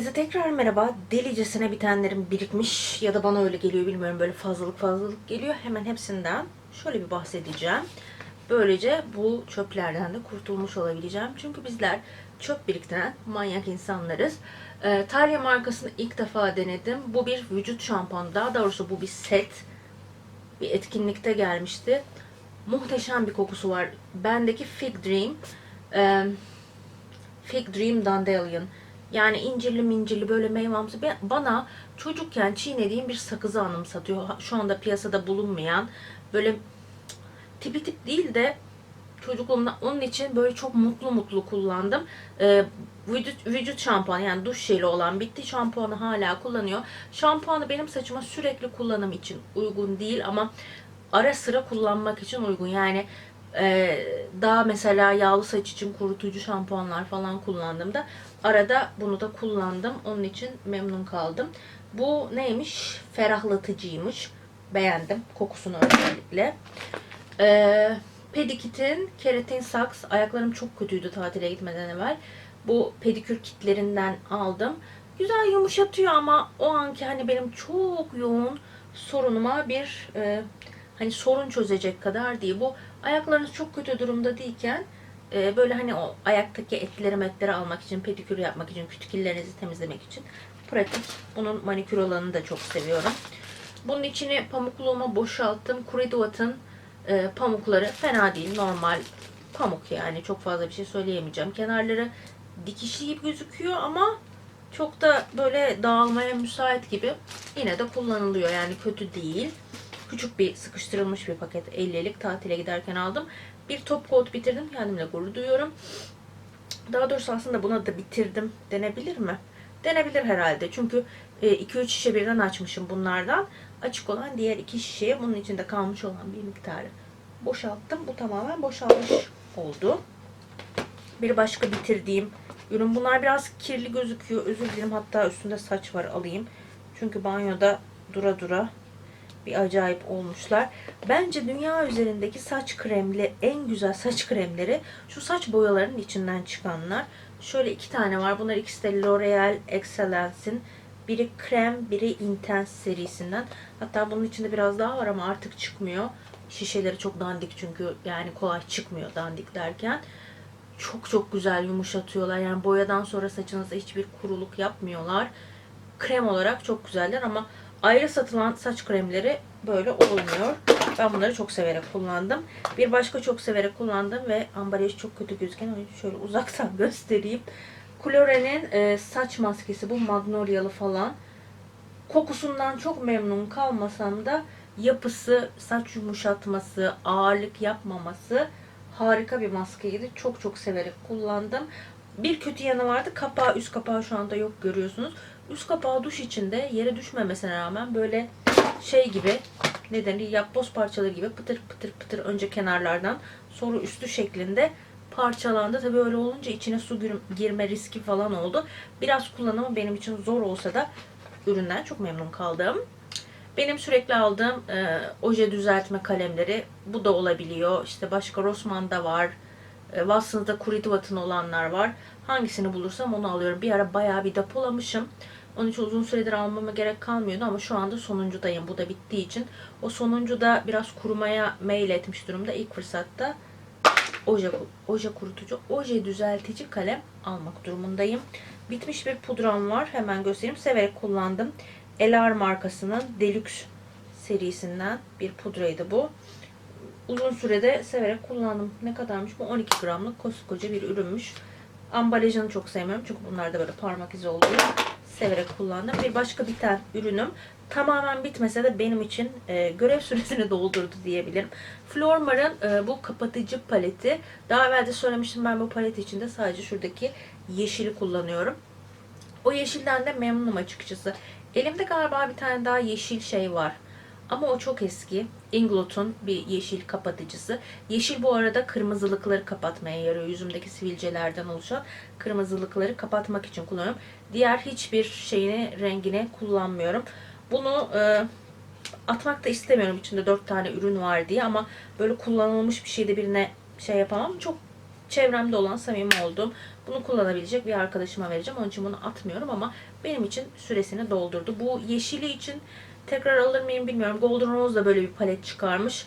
Herkese tekrar merhaba. Delicesine bitenlerim birikmiş ya da bana öyle geliyor bilmiyorum. Böyle fazlalık fazlalık geliyor. Hemen hepsinden şöyle bir bahsedeceğim. Böylece bu çöplerden de kurtulmuş olabileceğim. Çünkü bizler çöp biriktiren manyak insanlarız. Ee, Talya markasını ilk defa denedim. Bu bir vücut şampuanı. Daha doğrusu bu bir set. Bir etkinlikte gelmişti. Muhteşem bir kokusu var. Bendeki Fig Dream. Ee, Fig Dream Dandelion. Yani incirli mincirli böyle meyvamsı. Bana çocukken çiğnediğim bir sakızı anımsatıyor. Şu anda piyasada bulunmayan böyle tipi tip değil de çocukluğumda onun için böyle çok mutlu mutlu kullandım. Ee, vücut, vücut şampuanı yani duş jeli olan bitti şampuanı hala kullanıyor. Şampuanı benim saçıma sürekli kullanım için uygun değil ama ara sıra kullanmak için uygun. Yani e, daha mesela yağlı saç için kurutucu şampuanlar falan kullandığımda arada bunu da kullandım. Onun için memnun kaldım. Bu neymiş? Ferahlatıcıymış. Beğendim kokusunu özellikle. Ee, Pedikit'in keratin saks. Ayaklarım çok kötüydü tatile gitmeden evvel. Bu pedikür kitlerinden aldım. Güzel yumuşatıyor ama o anki hani benim çok yoğun sorunuma bir e, hani sorun çözecek kadar değil. Bu ayaklarınız çok kötü durumda değilken e, böyle hani o ayaktaki etleri metleri almak için, pedikür yapmak için, kütükillerinizi temizlemek için pratik. Bunun manikür olanını da çok seviyorum. Bunun içini pamukluğuma boşalttım. Kuridovat'ın e, pamukları fena değil. Normal pamuk yani. Çok fazla bir şey söyleyemeyeceğim. Kenarları dikişli gibi gözüküyor ama çok da böyle dağılmaya müsait gibi. Yine de kullanılıyor. Yani kötü değil. Küçük bir sıkıştırılmış bir paket 50'lik tatile giderken aldım. Bir top coat bitirdim. Kendimle gurur duyuyorum. Daha doğrusu aslında buna da bitirdim denebilir mi? Denebilir herhalde. Çünkü 2-3 şişe birden açmışım bunlardan. Açık olan diğer iki şişeye bunun içinde kalmış olan bir miktarı boşalttım. Bu tamamen boşalmış oldu. Bir başka bitirdiğim ürün. Bunlar biraz kirli gözüküyor. Özür dilerim. Hatta üstünde saç var alayım. Çünkü banyoda dura dura bir acayip olmuşlar. Bence dünya üzerindeki saç kremli en güzel saç kremleri şu saç boyalarının içinden çıkanlar. Şöyle iki tane var. Bunlar ikisi de L'Oreal Excellence'in biri krem, biri Intense serisinden. Hatta bunun içinde biraz daha var ama artık çıkmıyor. Şişeleri çok dandik çünkü yani kolay çıkmıyor dandik derken. Çok çok güzel yumuşatıyorlar. Yani boyadan sonra saçınızda hiçbir kuruluk yapmıyorlar. Krem olarak çok güzeller ama ayrı satılan saç kremleri böyle olmuyor. Ben bunları çok severek kullandım. Bir başka çok severek kullandım ve ambalajı çok kötü gözüken şöyle uzaktan göstereyim. Klore'nin e, saç maskesi bu magnolyalı falan. Kokusundan çok memnun kalmasam da yapısı, saç yumuşatması, ağırlık yapmaması harika bir maskeydi. Çok çok severek kullandım. Bir kötü yanı vardı. Kapağı, üst kapağı şu anda yok görüyorsunuz. Üst kapağı duş içinde yere düşmemesine rağmen böyle şey gibi ne denir yapboz parçaları gibi pıtır pıtır pıtır önce kenarlardan sonra üstü şeklinde parçalandı. Tabii öyle olunca içine su gir- girme riski falan oldu. Biraz kullanımı benim için zor olsa da üründen çok memnun kaldım. Benim sürekli aldığım e, oje düzeltme kalemleri bu da olabiliyor. İşte başka Rossmann'da var. E, Watson's'da Kuridivat'ın olanlar var. Hangisini bulursam onu alıyorum. Bir ara bayağı bir depolamışım. Onun için uzun süredir almama gerek kalmıyordu ama şu anda sonuncudayım. Bu da bittiği için. O sonuncuda biraz kurumaya mail etmiş durumda. İlk fırsatta oje, oje kurutucu, oje düzeltici kalem almak durumundayım. Bitmiş bir pudram var. Hemen göstereyim. Severek kullandım. Elar markasının Deluxe serisinden bir pudraydı bu. Uzun sürede severek kullandım. Ne kadarmış bu? 12 gramlık koskoca bir ürünmüş. Ambalajını çok sevmiyorum çünkü bunlarda böyle parmak izi oluyor. Severek kullandım. Bir başka biten ürünüm tamamen bitmese de benim için e, görev süresini doldurdu diyebilirim. Flormar'ın e, bu kapatıcı paleti. Daha evvel de söylemiştim ben bu palet içinde sadece şuradaki yeşili kullanıyorum. O yeşilden de memnunum açıkçası. Elimde galiba bir tane daha yeşil şey var. Ama o çok eski. Inglot'un bir yeşil kapatıcısı. Yeşil bu arada kırmızılıkları kapatmaya yarıyor. Yüzümdeki sivilcelerden oluşan kırmızılıkları kapatmak için kullanıyorum. Diğer hiçbir şeyini, rengini kullanmıyorum. Bunu e, atmak da istemiyorum. İçinde dört tane ürün var diye ama böyle kullanılmış bir şeyde birine şey yapamam. Çok çevremde olan samimi olduğum bunu kullanabilecek bir arkadaşıma vereceğim. Onun için bunu atmıyorum ama benim için süresini doldurdu. Bu yeşili için tekrar alır mıyım bilmiyorum. Golden Rose da böyle bir palet çıkarmış.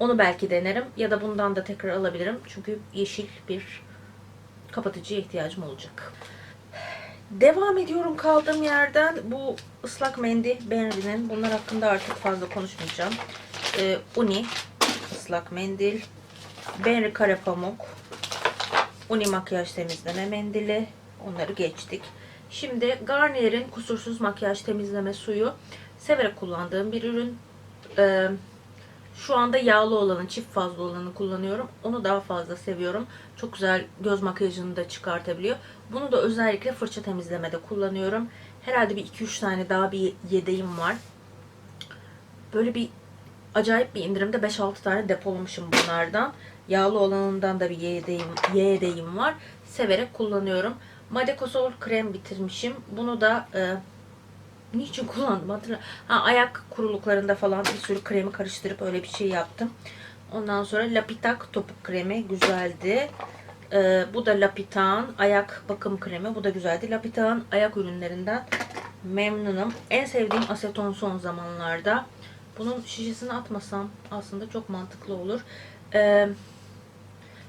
Onu belki denerim ya da bundan da tekrar alabilirim. Çünkü yeşil bir kapatıcıya ihtiyacım olacak. Devam ediyorum kaldığım yerden. Bu ıslak mendil Benri'nin. Bunlar hakkında artık fazla konuşmayacağım. Ee, Uni ıslak mendil. Benri kare pamuk. Uni makyaj temizleme mendili. Onları geçtik. Şimdi Garnier'in kusursuz makyaj temizleme suyu. Severek kullandığım bir ürün. Ee, şu anda yağlı olanı, çift fazla olanı kullanıyorum. Onu daha fazla seviyorum. Çok güzel göz makyajını da çıkartabiliyor. Bunu da özellikle fırça temizlemede kullanıyorum. Herhalde bir 2-3 tane daha bir yedeğim var. Böyle bir acayip bir indirimde 5-6 tane depolamışım bunlardan. Yağlı olanından da bir yedeğim, yedeğim var. Severek kullanıyorum. Madekosol krem bitirmişim. Bunu da e, niçin kullandım hatırlamıyorum. Ha, ayak kuruluklarında falan bir sürü kremi karıştırıp öyle bir şey yaptım. Ondan sonra Lapitak topuk kremi güzeldi. Ee, bu da Lapitak'ın ayak bakım kremi. Bu da güzeldi. Lapitak'ın ayak ürünlerinden memnunum. En sevdiğim aseton son zamanlarda. Bunun şişesini atmasam aslında çok mantıklı olur. Ee,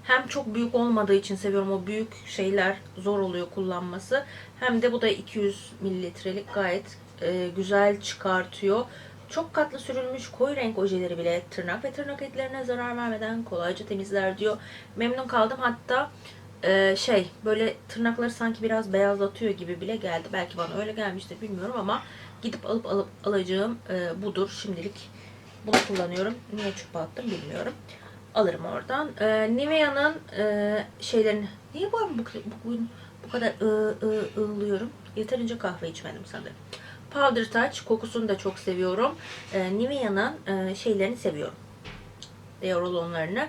hem çok büyük olmadığı için seviyorum. O büyük şeyler zor oluyor kullanması. Hem de bu da 200 mililitrelik gayet e, güzel çıkartıyor. Çok katlı sürülmüş koyu renk ojeleri bile tırnak ve tırnak etlerine zarar vermeden kolayca temizler diyor. Memnun kaldım. Hatta e, şey böyle tırnakları sanki biraz beyazlatıyor gibi bile geldi. Belki bana öyle gelmiştir bilmiyorum ama gidip alıp alıp alacağım e, budur. Şimdilik bunu kullanıyorum. Niye çöpe attım bilmiyorum. Alırım oradan. E, Nivea'nın e, şeylerini... Niye bu, bu, bugün bu kadar ı, ı, ığlıyorum? Yeterince kahve içmedim sanırım. Powder Touch kokusunu da çok seviyorum. E, Nivea'nın e, şeylerini seviyorum. Deorolonlarını.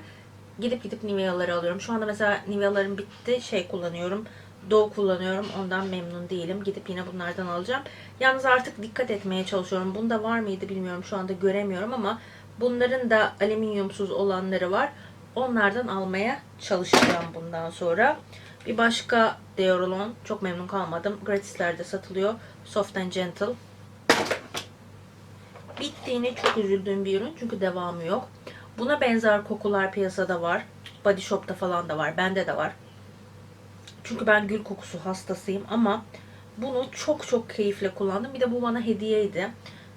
Gidip gidip Nivea'ları alıyorum. Şu anda mesela Nivea'larım bitti. Şey kullanıyorum. Dow kullanıyorum. Ondan memnun değilim. Gidip yine bunlardan alacağım. Yalnız artık dikkat etmeye çalışıyorum. Bunda var mıydı bilmiyorum. Şu anda göremiyorum ama bunların da alüminyumsuz olanları var. Onlardan almaya çalışacağım bundan sonra. Bir başka Deorolon. Çok memnun kalmadım. Gratislerde satılıyor. Soft and Gentle. Bittiğine çok üzüldüğüm bir ürün. Çünkü devamı yok. Buna benzer kokular piyasada var. Body Shop'ta falan da var. Bende de var. Çünkü ben gül kokusu hastasıyım ama bunu çok çok keyifle kullandım. Bir de bu bana hediyeydi.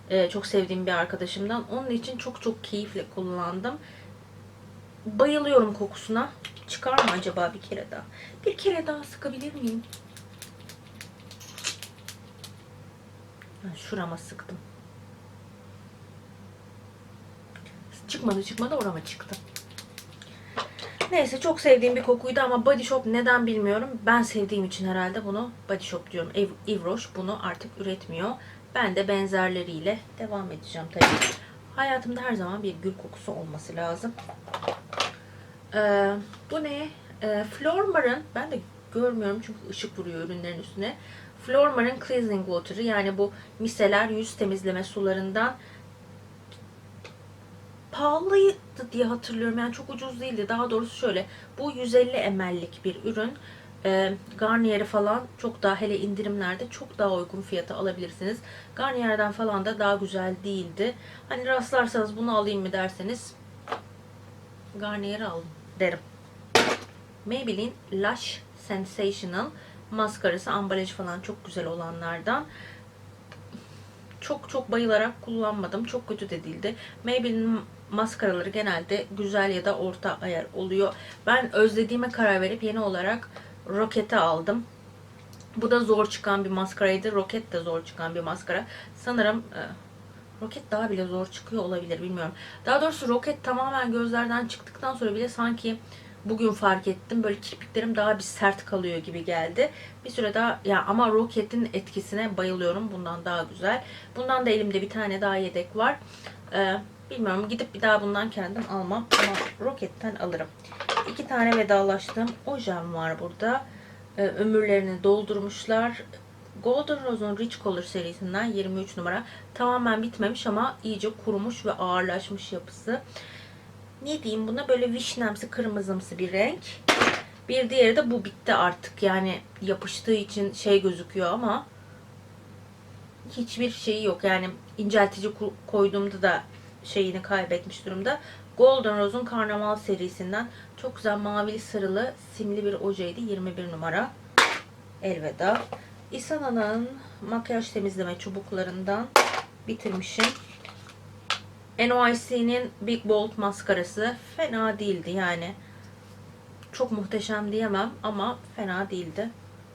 Ee, çok sevdiğim bir arkadaşımdan. Onun için çok çok keyifle kullandım. Bayılıyorum kokusuna. Çıkar mı acaba bir kere daha? Bir kere daha sıkabilir miyim? Şurama sıktım. Çıkmadı çıkmadı orama çıktı. Neyse çok sevdiğim bir kokuydu ama Body Shop neden bilmiyorum. Ben sevdiğim için herhalde bunu Body Shop diyorum. Ev, Yves bunu artık üretmiyor. Ben de benzerleriyle devam edeceğim tabii. Hayatımda her zaman bir gül kokusu olması lazım. Ee, bu ne? Ee, Flormar'ın ben de görmüyorum çünkü ışık vuruyor ürünlerin üstüne. Flormar'ın Cleansing Water'ı yani bu miseler yüz temizleme sularından pahalıydı diye hatırlıyorum. Yani çok ucuz değildi. Daha doğrusu şöyle. Bu 150 ml'lik bir ürün. E, Garnier'i falan çok daha hele indirimlerde çok daha uygun fiyata alabilirsiniz. Garnier'den falan da daha güzel değildi. Hani rastlarsanız bunu alayım mı derseniz Garnier'i alın derim. Maybelline Lush Sensational maskarası ambalajı falan çok güzel olanlardan çok çok bayılarak kullanmadım. Çok kötü de değildi. Maybelline maskaraları genelde güzel ya da orta ayar oluyor. Ben özlediğime karar verip yeni olarak Rocket'i aldım. Bu da zor çıkan bir maskaraydı. Rocket de zor çıkan bir maskara. Sanırım e, Rocket daha bile zor çıkıyor olabilir bilmiyorum. Daha doğrusu Rocket tamamen gözlerden çıktıktan sonra bile sanki bugün fark ettim. Böyle kirpiklerim daha bir sert kalıyor gibi geldi. Bir süre daha ya ama Rocket'in etkisine bayılıyorum. Bundan daha güzel. Bundan da elimde bir tane daha yedek var. Ee, bilmiyorum gidip bir daha bundan kendim almam ama Rocket'ten alırım. İki tane vedalaştığım ojem var burada. Ee, ömürlerini doldurmuşlar. Golden Rose'un Rich Color serisinden 23 numara. Tamamen bitmemiş ama iyice kurumuş ve ağırlaşmış yapısı ne diyeyim buna böyle vişnemsi kırmızımsı bir renk. Bir diğeri de bu bitti artık. Yani yapıştığı için şey gözüküyor ama hiçbir şeyi yok. Yani inceltici koyduğumda da şeyini kaybetmiş durumda. Golden Rose'un Karnaval serisinden çok güzel mavili sarılı simli bir ojeydi. 21 numara. Elveda. Isana'nın makyaj temizleme çubuklarından bitirmişim. NYC'nin Big Bold maskarası fena değildi yani. Çok muhteşem diyemem ama fena değildi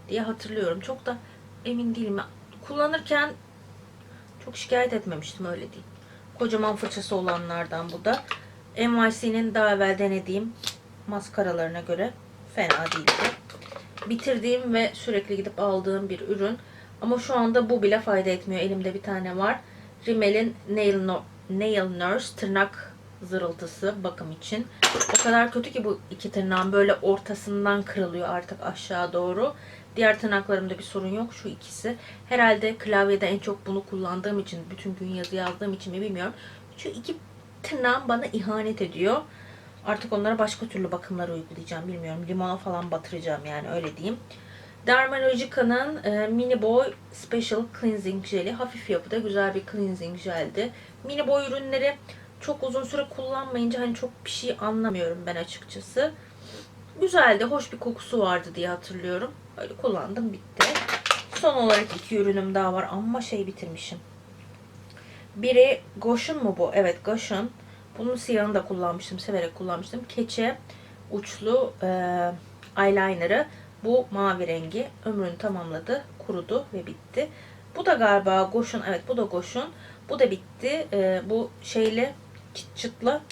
diye hatırlıyorum. Çok da emin değilim. Kullanırken çok şikayet etmemiştim öyle diyeyim. Kocaman fırçası olanlardan bu da. NYC'nin daha evvel denediğim maskaralarına göre fena değildi. Bitirdiğim ve sürekli gidip aldığım bir ürün. Ama şu anda bu bile fayda etmiyor. Elimde bir tane var. Rimmel'in Nail, Nail Nurse tırnak zırıltısı bakım için. O kadar kötü ki bu iki tırnağım böyle ortasından kırılıyor artık aşağı doğru. Diğer tırnaklarımda bir sorun yok. Şu ikisi. Herhalde klavyede en çok bunu kullandığım için, bütün gün yazı yazdığım için mi bilmiyorum. Şu iki tırnağım bana ihanet ediyor. Artık onlara başka türlü bakımlar uygulayacağım. Bilmiyorum. Limona falan batıracağım yani öyle diyeyim. Dermalogica'nın e, Mini Boy Special Cleansing Jeli. Hafif yapıda güzel bir cleansing jeldi. Mini Boy ürünleri çok uzun süre kullanmayınca hani çok bir şey anlamıyorum ben açıkçası. Güzeldi. Hoş bir kokusu vardı diye hatırlıyorum. Öyle kullandım bitti. Son olarak iki ürünüm daha var ama şey bitirmişim. Biri Goshen mu bu? Evet Goshen. Bunun siyahını da kullanmıştım. Severek kullanmıştım. Keçe uçlu e, eyeliner'ı. Bu mavi rengi. Ömrünü tamamladı. Kurudu ve bitti. Bu da galiba Goshen. Evet bu da Goshen. Bu da bitti. E, bu şeyle çıt çıtla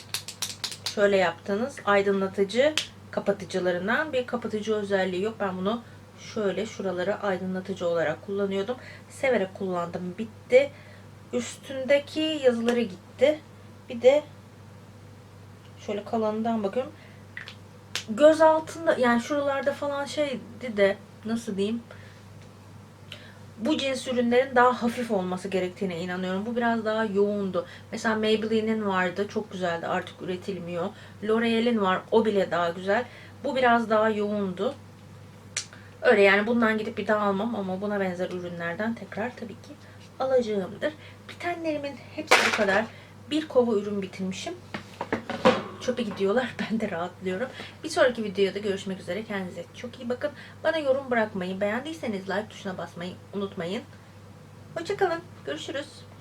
şöyle yaptığınız aydınlatıcı kapatıcılarından bir kapatıcı özelliği yok. Ben bunu şöyle şuraları aydınlatıcı olarak kullanıyordum. Severek kullandım. Bitti. Üstündeki yazıları gitti. Bir de şöyle kalanından bakıyorum. Göz altında yani şuralarda falan şeydi de nasıl diyeyim? Bu cins ürünlerin daha hafif olması gerektiğine inanıyorum. Bu biraz daha yoğundu. Mesela Maybelline'in vardı. Çok güzeldi. Artık üretilmiyor. L'Oreal'in var. O bile daha güzel. Bu biraz daha yoğundu. Öyle yani bundan gidip bir daha almam ama buna benzer ürünlerden tekrar tabii ki alacağımdır. Bitenlerimin hepsi bu kadar. Bir kova ürün bitirmişim. Çöpe gidiyorlar. Ben de rahatlıyorum. Bir sonraki videoda görüşmek üzere. Kendinize çok iyi bakın. Bana yorum bırakmayı, beğendiyseniz like tuşuna basmayı unutmayın. Hoşçakalın. Görüşürüz.